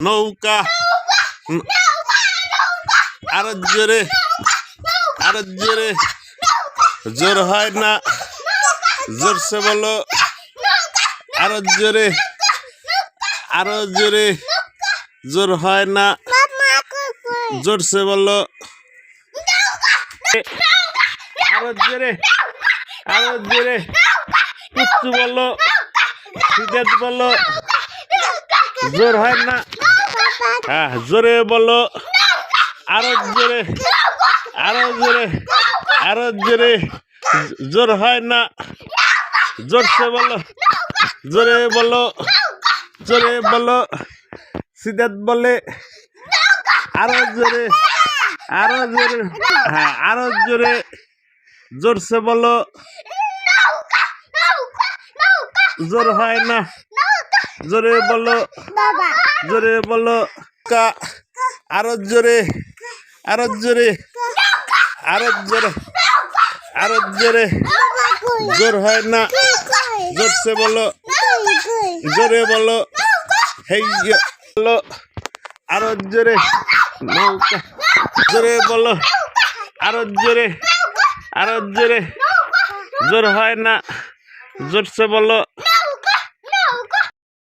নৌকা। আরও জোরে আরও জোরে। জোর হয় না জোরসে বলো। আরও জোরে আরও জোরে। জোর হয় না জোরসে বলো। আরও জোরে আরও জোরে। কুচ্ছু বলো বলো। জোর হয় না। হ্যাঁ জোরে বলো। আরও জোরে। আরও জোরে। আরও জোরে। জোর হয় না। জোরসে বলো। জোরে বলো। জোরে বলো। সিদ্ধাত বলে। আরও জোরে। আরও জোরে। হ্যাঁ আরও জোরে। জোরসে বলো। জোর হয় না। জোরে বলো। জোরে বলো। কা। আরও জোরে। আরও জোরে। আরও জোরে। আরও জোরে। জোর হয় না। জোরসে বলো। জোরে বলো। হেই বলো। আরও জোরে। নৌকা। জোরে বলো। আরও জোরে। আরও জোরে। জোর হয় না। জোরসে বলো।